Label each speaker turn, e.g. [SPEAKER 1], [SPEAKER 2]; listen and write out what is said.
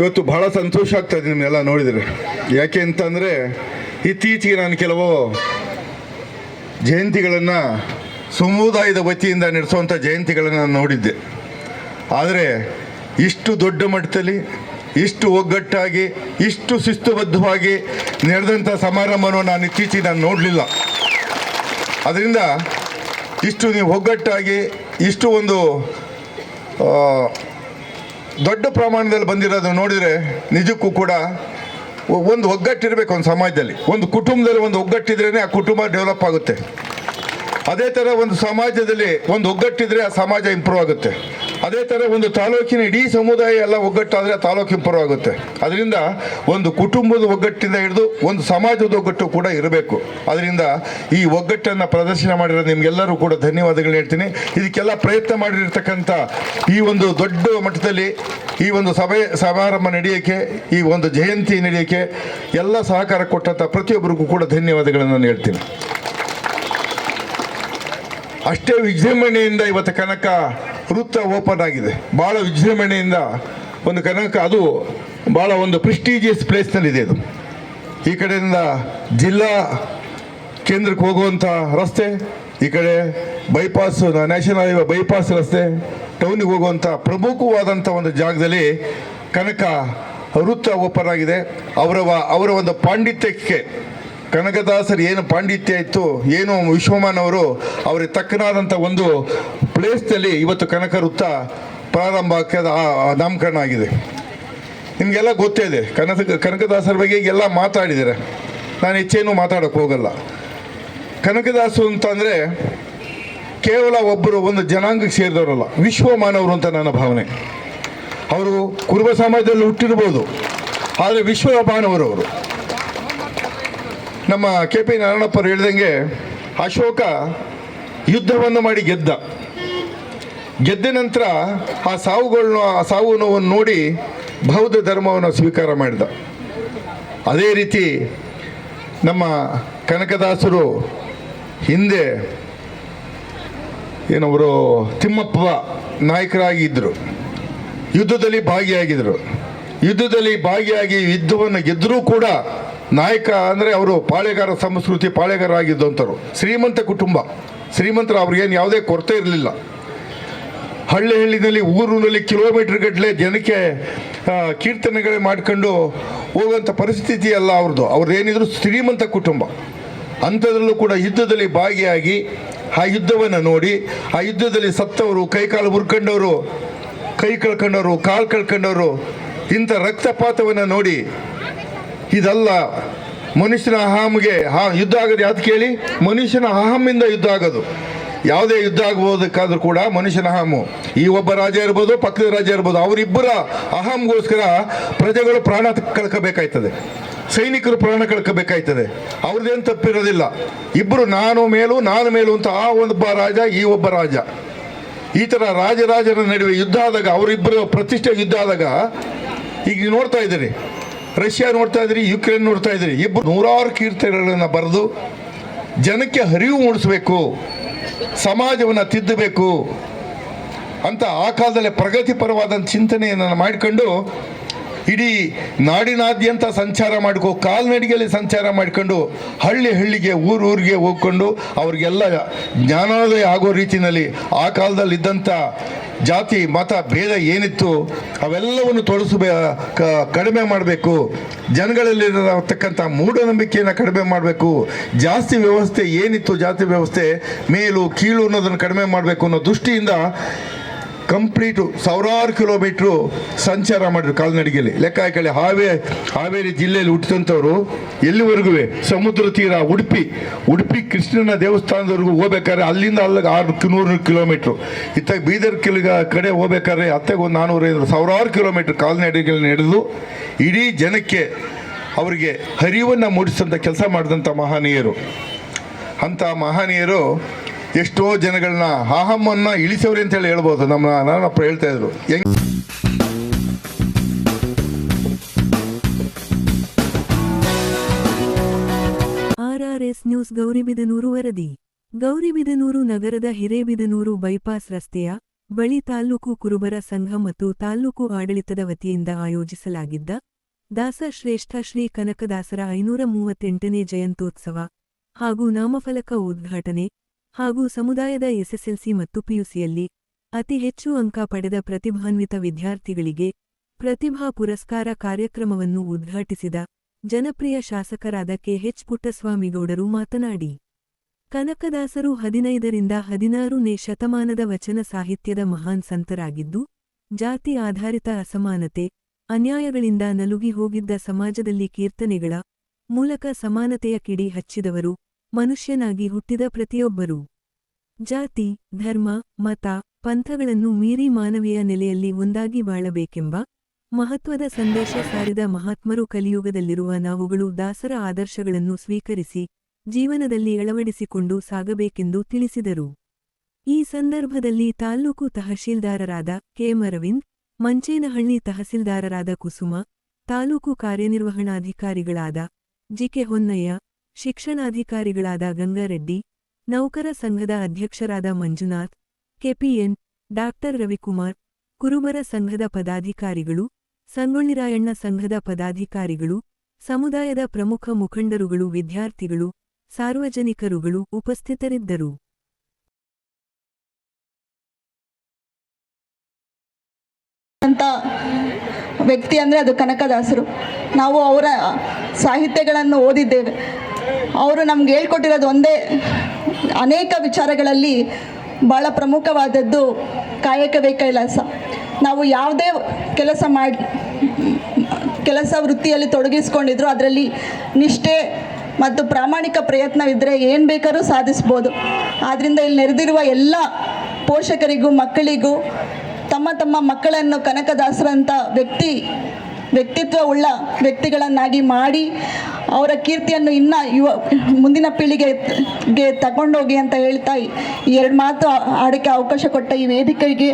[SPEAKER 1] ಇವತ್ತು ಬಹಳ ಸಂತೋಷ ಆಗ್ತದೆ ನಿಮ್ಮೆಲ್ಲ ನೋಡಿದರೆ. ಯಾಕೆ ಅಂತಂದರೆ ಇತ್ತೀಚೆಗೆ ನಾನು ಕೆಲವು ಜಯಂತಿಗಳನ್ನು ಸಮುದಾಯದ ವತಿಯಿಂದ ನಡೆಸುವಂಥ ಜಯಂತಿಗಳನ್ನು ನಾನು ನೋಡಿದ್ದೆ. ಆದರೆ ಇಷ್ಟು ದೊಡ್ಡ ಮಟ್ಟದಲ್ಲಿ, ಇಷ್ಟು ಒಗ್ಗಟ್ಟಾಗಿ, ಇಷ್ಟು ಶಿಸ್ತುಬದ್ಧವಾಗಿ ನಡೆದಂಥ ಸಮಾರಂಭವನ್ನು ನಾನು ಇತ್ತೀಚೆಗೆ ನಾನು ನೋಡಲಿಲ್ಲ. ಅದರಿಂದ ಇಷ್ಟು ನೀವು ಒಗ್ಗಟ್ಟಾಗಿ, ಇಷ್ಟು ಒಂದು ದೊಡ್ಡ ಪ್ರಮಾಣದಲ್ಲಿ ಬಂದಿರೋದು ನೋಡಿದರೆ ನಿಜಕ್ಕೂ ಕೂಡ ಒಂದು ಒಗ್ಗಟ್ಟಿರಬೇಕು ಒಂದು ಸಮಾಜದಲ್ಲಿ. ಒಂದು ಕುಟುಂಬದಲ್ಲಿ ಒಂದು ಒಗ್ಗಟ್ಟಿದ್ರೇ ಆ ಕುಟುಂಬ ಡೆವಲಪ್ ಆಗುತ್ತೆ. ಅದೇ ಥರ ಒಂದು ಸಮಾಜದಲ್ಲಿ ಒಂದು ಒಗ್ಗಟ್ಟಿದ್ರೆ ಆ ಸಮಾಜ ಇಂಪ್ರೂವ್ ಆಗುತ್ತೆ. ಅದೇ ಥರ ಒಂದು ತಾಲೂಕಿನ ಇಡೀ ಸಮುದಾಯ ಎಲ್ಲ ಒಗ್ಗಟ್ಟಾದರೆ ತಾಲೂಕಿನ ಪರವಾಗುತ್ತೆ. ಅದರಿಂದ ಒಂದು ಕುಟುಂಬದ ಒಗ್ಗಟ್ಟಿಂದ ಹಿಡಿದು ಒಂದು ಸಮಾಜದ ಒಗ್ಗಟ್ಟು ಕೂಡ ಇರಬೇಕು. ಅದರಿಂದ ಈ ಒಗ್ಗಟ್ಟನ್ನು ಪ್ರದರ್ಶನ ಮಾಡಿರೋ ನಿಮಗೆಲ್ಲರೂ ಕೂಡ ಧನ್ಯವಾದಗಳು ಹೇಳ್ತೀನಿ. ಇದಕ್ಕೆಲ್ಲ ಪ್ರಯತ್ನ ಮಾಡಿರ್ತಕ್ಕಂಥ ಈ ಒಂದು ದೊಡ್ಡ ಮಟ್ಟದಲ್ಲಿ ಈ ಒಂದು ಸಭೆ ಸಮಾರಂಭ ನಡೆಯೋಕ್ಕೆ, ಈ ಒಂದು ಜಯಂತಿ ನಡೆಯೋಕ್ಕೆ ಎಲ್ಲ ಸಹಕಾರ ಕೊಟ್ಟಂಥ ಪ್ರತಿಯೊಬ್ಬರಿಗೂ ಕೂಡ ಧನ್ಯವಾದಗಳನ್ನು ನಾನು ಹೇಳ್ತೀನಿ. ಅಷ್ಟೇ ವಿಜೃಂಭಣೆಯಿಂದ ಇವತ್ತು ಕನಕ ವೃತ್ತ ಓಪನ್ ಆಗಿದೆ. ಭಾಳ ವಿಜೃಂಭಣೆಯಿಂದ ಒಂದು ಕನಕ, ಅದು ಭಾಳ ಒಂದು ಪ್ರೆಸ್ಟೀಜಿಯಸ್ ಪ್ಲೇಸ್ನಲ್ಲಿದೆ ಅದು. ಈ ಕಡೆಯಿಂದ ಜಿಲ್ಲಾ ಕೇಂದ್ರಕ್ಕೆ ಹೋಗುವಂಥ ರಸ್ತೆ, ಈ ಕಡೆ ಬೈಪಾಸ್ ನ್ಯಾಷನಲ್ ಹೈವೇ ಬೈಪಾಸ್ ರಸ್ತೆ ಟೌನಿಗೆ ಹೋಗುವಂಥ ಪ್ರಮುಖವಾದಂಥ ಒಂದು ಜಾಗದಲ್ಲಿ ಕನಕ ವೃತ್ತ ಓಪನ್ ಆಗಿದೆ. ಅವರ ಅವರ ಒಂದು ಪಾಂಡಿತ್ಯಕ್ಕೆ ಕನಕದಾಸರು ಏನು ಪಾಂಡಿತ್ಯ ಇತ್ತು, ಏನು ವಿಶ್ವಮಾನ್ ಅವರು ಅವರಿಗೆ ತಕ್ಕನಾದಂಥ ಒಂದು ಪ್ಲೇಸ್ನಲ್ಲಿ ಇವತ್ತು ಕನಕ ವೃತ್ತ ಪ್ರಾರಂಭ ಆಗ್ತದ ನಾಮಕರಣ ಆಗಿದೆ. ನಿಮಗೆಲ್ಲ ಗೊತ್ತೇ ಇದೆ ಕನಕ ಕನಕದಾಸರ ಬಗ್ಗೆ ಎಲ್ಲ ಮಾತಾಡಿದ್ದಾರೆ. ನಾನು ಹೆಚ್ಚೇನು ಮಾತಾಡೋಕ್ಕೆ ಹೋಗಲ್ಲ. ಕನಕದಾಸರು ಅಂತಂದರೆ ಕೇವಲ ಒಬ್ಬರು, ಒಂದು ಜನಾಂಗಕ್ಕೆ ಸೇರಿದವರಲ್ಲ ವಿಶ್ವ ಮಾನವರು ಅಂತ ನನ್ನ ಭಾವನೆ. ಅವರು ಕುರುಬ ಸಮಾಜದಲ್ಲಿ ಹುಟ್ಟಿರ್ಬೋದು, ಆದರೆ ವಿಶ್ವ ಮಾನವರು ಅವರು. ನಮ್ಮ ಕೆ ಪಿ ನಾರಾಯಣಪ್ಪರು ಹೇಳ್ದಂಗೆ ಅಶೋಕ ಯುದ್ಧವನ್ನು ಮಾಡಿ ಗೆದ್ದ. ಗೆದ್ದ ನಂತರ ಆ ಸಾವುಗಳನ್ನು ಆ ಸಾವು ನೋವನ್ನು ನೋಡಿ ಬೌದ್ಧ ಧರ್ಮವನ್ನು ಸ್ವೀಕಾರ ಮಾಡಿದ. ಅದೇ ರೀತಿ ನಮ್ಮ ಕನಕದಾಸರು ಹಿಂದೆ ಏನವರು ತಿಮ್ಮಪ್ಪ ನಾಯಕರಾಗಿದ್ದರು ಯುದ್ಧದಲ್ಲಿ ಭಾಗಿಯಾಗಿದ್ದರು ಯುದ್ಧದಲ್ಲಿ ಭಾಗಿಯಾಗಿ ಯುದ್ಧವನ್ನು ಗೆದ್ದರೂ ಕೂಡ ನಾಯಕ ಅಂದರೆ ಅವರು ಪಾಳೆಗಾರ ಸಂಸ್ಕೃತಿ ಪಾಳೆಗಾರ ಆಗಿದ್ದಂಥವ್ರು ಶ್ರೀಮಂತ ಕುಟುಂಬ. ಶ್ರೀಮಂತರ ಅವ್ರಿಗೇನು ಯಾವುದೇ ಕೊರತೆ ಇರಲಿಲ್ಲ. ಹಳ್ಳಿ ಹಳ್ಳಿನಲ್ಲಿ ಊರಿನಲ್ಲಿ ಕಿಲೋಮೀಟರ್ ಗಟ್ಟಲೆ ಜನಕ್ಕೆ ಕೀರ್ತನೆಗಳೇ ಮಾಡ್ಕೊಂಡು ಹೋಗುವಂಥ ಪರಿಸ್ಥಿತಿ ಅಲ್ಲ ಅವ್ರದ್ದು ಅವ್ರದ್ದು ಏನಿದ್ರು ಶ್ರೀಮಂತ ಕುಟುಂಬ. ಅಂಥದ್ರಲ್ಲೂ ಕೂಡ ಯುದ್ಧದಲ್ಲಿ ಭಾಗಿಯಾಗಿ ಆ ಯುದ್ಧವನ್ನು ನೋಡಿ, ಆ ಯುದ್ಧದಲ್ಲಿ ಸತ್ತವರು, ಕೈಕಾಲು ಹುರ್ಕೊಂಡವರು ಕೈ ಕಳ್ಕೊಂಡವರು, ಕಾಲು ಕಳ್ಕೊಂಡವರು, ಇಂಥ ರಕ್ತಪಾತವನ್ನು ನೋಡಿ ಇದಲ್ಲ ಮನುಷ್ಯನ ಅಹಮ್ಗೆ ಹಾ, ಯುದ್ಧ ಆಗೋದು ಯಾವ್ದು ಕೇಳಿ? ಮನುಷ್ಯನ ಅಹಮ್ಮಿಂದ ಯುದ್ಧ ಆಗೋದು. ಯಾವುದೇ ಯುದ್ಧ ಆಗ್ಬೋದಕ್ಕಾದ್ರೂ ಕೂಡ ಮನುಷ್ಯನ ಅಹಮ್ಮು ಈ ಒಬ್ಬ ರಾಜ ಇರ್ಬೋದು, ಪಕ್ಕದ ರಾಜ ಇರ್ಬೋದು, ಅವರಿಬ್ಬರ ಅಹಮ್ಗೋಸ್ಕರ ಪ್ರಜೆಗಳು ಪ್ರಾಣ ಕಳ್ಕೋಬೇಕಾಯ್ತದೆ. ಸೈನಿಕರು ಪ್ರಾಣ ಕಳ್ಕೋಬೇಕಾಯ್ತದೆ. ಅವ್ರದ್ದೇನು ತಪ್ಪಿರೋದಿಲ್ಲ. ಇಬ್ಬರು ನಾನು ಮೇಲು ನಾನು ಮೇಲು ಅಂತ ಆ ಒಬ್ಬ ರಾಜ, ಈ ಒಬ್ಬ ರಾಜ. ಈ ಥರ ರಾಜರಾಜರ ನಡುವೆ ಯುದ್ಧ ಆದಾಗ, ಅವರಿಬ್ಬರು ಪ್ರತಿಷ್ಠೆ ಯುದ್ಧ ಆದಾಗ, ಈಗ ನೀವು ನೋಡ್ತಾ ಇದ್ದೀರಿ. ರಷ್ಯಾ ನೋಡ್ತಾ ಇದ್ರಿ, ಯುಕ್ರೇನ್ ನೋಡ್ತಾ ಇದ್ರಿ, ಇಬ್ಬರು ನೂರಾರು ಕೀರ್ತನೆಗಳನ್ನು ಬರೆದು ಜನಕ್ಕೆ ಅರಿವು ಮೂಡಿಸಬೇಕು, ಸಮಾಜವನ್ನು ತಿದ್ದಬೇಕು ಅಂತ ಆ ಕಾಲದಲ್ಲಿ ಪ್ರಗತಿಪರವಾದಂಥ ಚಿಂತನೆಯನ್ನು ಮಾಡಿಕೊಂಡು ಇಡೀ ನಾಡಿನಾದ್ಯಂತ ಸಂಚಾರ ಮಾಡಿಕೊ, ಕಾಲ್ನಡಿಗೆಯಲ್ಲಿ ಸಂಚಾರ ಮಾಡಿಕೊಂಡು, ಹಳ್ಳಿ ಹಳ್ಳಿಗೆ, ಊರು ಊರಿಗೆ ಹೋಗ್ಕೊಂಡು ಅವ್ರಿಗೆಲ್ಲ ಜ್ಞಾನೋದಯ ಆಗೋ ರೀತಿಯಲ್ಲಿ ಆ ಕಾಲದಲ್ಲಿ ಇದ್ದಂಥ ಜಾತಿ, ಮತ, ಭೇದ ಏನಿತ್ತು, ಅವೆಲ್ಲವನ್ನು ತೊಡಸಬೇ ಕ- ಕಡಿಮೆ ಮಾಡಬೇಕು. ಜನಗಳಲ್ಲಿರತಕ್ಕಂಥ ಮೂಢನಂಬಿಕೆಯನ್ನು ಕಡಿಮೆ ಮಾಡಬೇಕು. ಜಾಸ್ತಿ ವ್ಯವಸ್ಥೆ ಏನಿತ್ತು ಜಾತಿ ವ್ಯವಸ್ಥೆ, ಮೇಲು, ಕೀಳು ಅನ್ನೋದನ್ನು ಕಡಿಮೆ ಮಾಡಬೇಕು ಅನ್ನೋ ದೃಷ್ಟಿಯಿಂದ ಕಂಪ್ಲೀಟು ಸಾವಿರಾರು ಕಿಲೋಮೀಟ್ರು ಸಂಚಾರ ಮಾಡಿದ್ರು ಕಾಲ್ನಡಿಗೆಯಲ್ಲಿ. ಲೆಕ್ಕ ಹಾಕಲಿ ಹಾವೇ, ಹಾವೇರಿ ಜಿಲ್ಲೆಯಲ್ಲಿ ಹುಟ್ಟಿದಂಥವ್ರು ಎಲ್ಲಿವರೆಗೂ ಸಮುದ್ರ ತೀರ ಉಡುಪಿ ಉಡುಪಿ ಕೃಷ್ಣನ ದೇವಸ್ಥಾನದವರೆಗೂ ಹೋಗ್ಬೇಕಾದ್ರೆ ಅಲ್ಲಿಂದ ಅಲ್ಲಿಗೆ ಆರು ನೂರು ಕಿಲೋಮೀಟ್ರು. ಇತ್ತ ಬೀದರ್ ಕಿಲ್ಗ ಕಡೆ ಹೋಗ್ಬೇಕಾದ್ರೆ ಅತ್ತೆಗೆ ಒಂದು ನಾನ್ನೂರೈದು ಸಾವಿರಾರು ಕಿಲೋಮೀಟ್ರ್ ಕಾಲ್ನಡಿಗೆಯಲ್ಲಿ ನಡೆದು ಇಡೀ ಜನಕ್ಕೆ ಅವರಿಗೆ ಹರಿವನ್ನು ಮೂಡಿಸಿದಂಥ ಕೆಲಸ ಮಾಡಿದಂಥ ಮಹನೀಯರು. ಅಂಥ ಮಹನೀಯರು ಎಷ್ಟೋ ಜನಗಳನ್ನ ಅಹಮ್ಮನ್ನ ಇಳಿಸವ್ರಿ ಅಂತೇಳಿ ಹೇಳ್ಬೋದು. ನಮ್ಮ ನಾನಪ್ಪ ಹೇಳ್ತಾ ಇದ್ರು.
[SPEAKER 2] ನ್ಯೂಸ್ ಗೌರಿಬಿದನೂರು ವರದಿ. ಗೌರಿಬಿದನೂರು ನಗರದ ಹಿರೇಬಿದನೂರು ಬೈಪಾಸ್ ರಸ್ತೆಯ ಬಳಿ ತಾಲ್ಲೂಕು ಕುರುಬರ ಸಂಘ ಮತ್ತು ತಾಲ್ಲೂಕು ಆಡಳಿತದ ವತಿಯಿಂದ ಆಯೋಜಿಸಲಾಗಿದ್ದ ದಾಸಶ್ರೇಷ್ಠ ಶ್ರೀ ಕನಕದಾಸರ ಐನೂರ ಮೂವತ್ತೆಂಟನೇ ಜಯಂತ್ಯೋತ್ಸವ ಹಾಗೂ ನಾಮಫಲಕ ಉದ್ಘಾಟನೆ ಹಾಗೂ ಸಮುದಾಯದ ಎಸ್ಎಸ್ಎಲ್ಸಿ ಮತ್ತು ಪಿಯುಸಿಯಲ್ಲಿ ಅತಿ ಹೆಚ್ಚು ಅಂಕ ಪಡೆದ ಪ್ರತಿಭಾನ್ವಿತ ವಿದ್ಯಾರ್ಥಿಗಳಿಗೆ ಪ್ರತಿಭಾ ಪುರಸ್ಕಾರ ಕಾರ್ಯಕ್ರಮವನ್ನು ಉದ್ಘಾಟಿಸಿದ ಜನಪ್ರಿಯ ಶಾಸಕರಾದ ಕೆಎಚ್ ಪುಟ್ಟಸ್ವಾಮಿಗೌಡರು ಮಾತನಾಡಿ, ಕನಕದಾಸರು ಹದಿನೈದರಿಂದ ಹದಿನಾರನೇ ಶತಮಾನದ ವಚನ ಸಾಹಿತ್ಯದ ಮಹಾನ್ ಸಂತರಾಗಿದ್ದು, ಜಾತಿ ಆಧಾರಿತ ಅಸಮಾನತೆ, ಅನ್ಯಾಯಗಳಿಂದ ನಲುಗಿ ಹೋಗಿದ್ದ ಸಮಾಜದಲ್ಲಿ ಕೀರ್ತನೆಗಳ ಮೂಲಕ ಸಮಾನತೆಯ ಕಿಡಿ ಹಚ್ಚಿದವರು ಮನುಷ್ಯನಾಗಿ ಹುಟ್ಟಿದ ಪ್ರತಿಯೊಬ್ಬರೂ. ಜಾತಿ, ಧರ್ಮ, ಮತ, ಪಂಥಗಳನ್ನು ಮೀರಿ ಮಾನವೀಯ ನೆಲೆಯಲ್ಲಿ ಒಂದಾಗಿ ಬಾಳಬೇಕೆಂಬ ಮಹತ್ವದ ಸಂದೇಶ ಸಾರಿದ ಮಹಾತ್ಮರು ಕಲಿಯುಗದಲ್ಲಿರುವ ನಾವುಗಳು ದಾಸರ ಆದರ್ಶಗಳನ್ನು ಸ್ವೀಕರಿಸಿ ಜೀವನದಲ್ಲಿ ಅಳವಡಿಸಿಕೊಂಡು ಸಾಗಬೇಕೆಂದು ತಿಳಿಸಿದರು. ಈ ಸಂದರ್ಭದಲ್ಲಿ ತಾಲ್ಲೂಕು ತಹಶೀಲ್ದಾರರಾದ ಕೆಮರವಿಂದ್ ಮಂಚೇನಹಳ್ಳಿ ತಹಸೀಲ್ದಾರರಾದ ಕುಸುಮ ತಾಲೂಕು ಕಾರ್ಯನಿರ್ವಹಣಾಧಿಕಾರಿಗಳಾದ ಜಿಕೆ ಹೊನ್ನಯ್ಯ ಶಿಕ್ಷಣಾಧಿಕಾರಿಗಳಾದ ಗಂಗಾರೆಡ್ಡಿ, ನೌಕರ ಸಂಘದ ಅಧ್ಯಕ್ಷರಾದ ಮಂಜುನಾಥ್, ಕೆಪಿಎನ್, ಡಾಕ್ಟರ್ ರವಿಕುಮಾರ್, ಕುರುಬರ ಸಂಘದ ಪದಾಧಿಕಾರಿಗಳು, ಸಂಗೊಳ್ಳಿರಾಯಣ್ಣ ಸಂಘದ ಪದಾಧಿಕಾರಿಗಳು, ಸಮುದಾಯದ ಪ್ರಮುಖ ಮುಖಂಡರುಗಳು, ವಿದ್ಯಾರ್ಥಿಗಳು, ಸಾರ್ವಜನಿಕರುಗಳು ಉಪಸ್ಥಿತರಿದ್ದರು.
[SPEAKER 3] ಅಂತ ವ್ಯಕ್ತಿ ಅಂದರೆ ಅದು ಕನಕದಾಸರು. ನಾವು ಅವರ ಸಾಹಿತ್ಯಗಳನ್ನು ಓದಿದ್ದೇವೆ. ಅವರು ನಮ್ಗೆ ಹೇಳ್ಕೊಟ್ಟಿರೋದು ಒಂದೇ. ಅನೇಕ ವಿಚಾರಗಳಲ್ಲಿ ಭಾಳ ಪ್ರಮುಖವಾದದ್ದು ಕಾಯಕವೇ ಕೈಲಾಸ. ನಾವು ಯಾವುದೇ ಕೆಲಸ ಮಾಡಿ, ಕೆಲಸ ವೃತ್ತಿಯಲ್ಲಿ ತೊಡಗಿಸ್ಕೊಂಡಿದ್ರು ಅದರಲ್ಲಿ ನಿಷ್ಠೆ ಮತ್ತು ಪ್ರಾಮಾಣಿಕ ಪ್ರಯತ್ನವಿದ್ದರೆ ಏನು ಬೇಕಾದ್ರೂ ಸಾಧಿಸ್ಬೋದು. ಆದ್ದರಿಂದ ಇಲ್ಲಿ ನೆರೆದಿರುವ ಎಲ್ಲ ಪೋಷಕರಿಗೂ, ಮಕ್ಕಳಿಗೂ, ತಮ್ಮ ತಮ್ಮ ಮಕ್ಕಳನ್ನು ಕನಕದಾಸರಂಥ ವ್ಯಕ್ತಿ ವ್ಯಕ್ತಿತ್ವ ಉಳ್ಳ ವ್ಯಕ್ತಿಗಳನ್ನಾಗಿ ಮಾಡಿ ಅವರ ಕೀರ್ತಿಯನ್ನು ಇನ್ನ ಯುವ ಮುಂದಿನ ಪೀಳಿಗೆಗೆ ತಗೊಂಡೋಗಿ ಅಂತ ಹೇಳ್ತಾ ಈ ಎರಡು ಮಾತು ಆಡಕ್ಕೆ ಅವಕಾಶ ಕೊಟ್ಟ ಈ ವೇದಿಕೆಗೆ.